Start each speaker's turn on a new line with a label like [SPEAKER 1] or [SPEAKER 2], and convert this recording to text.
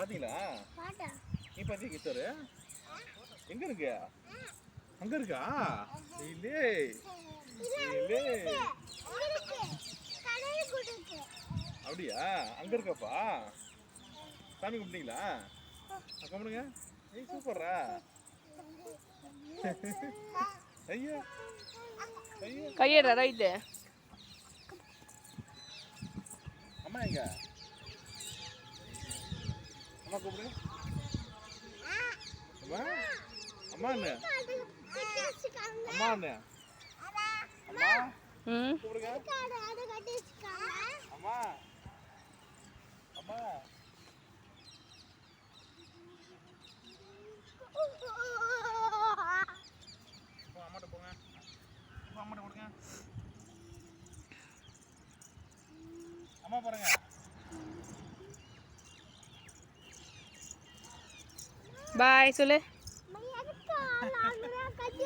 [SPEAKER 1] பாத்தீங்களா? நீ பாத்தியா கித்தாரு எங்க இருக்கு? அங்க இருக்கா? இல்லே இல்லே
[SPEAKER 2] இருக்கு. கடையில் கொடுக்கு
[SPEAKER 1] அப்படியா? அங்க இருக்காப்பா. சாமி கும்பிட்டீங்களா? கும்பிடுங்க ஏய் சூப்பர்ரா. ஐயா. ஐயா.
[SPEAKER 3] கையெடுற ரைட்டு
[SPEAKER 1] அம்மா எங்க? அம்மா கூப்பிடுங்க அம்மா? அம்மா என்ன? அம்மா என்ன? அம்மா? கூப்பிடுங்க. அம்மா? அம்மா? அம்மாட்ட போங்க. அம்மாட்ட கொடுங்க. அம்மா பாருங்க.
[SPEAKER 3] பாய் சொல்லு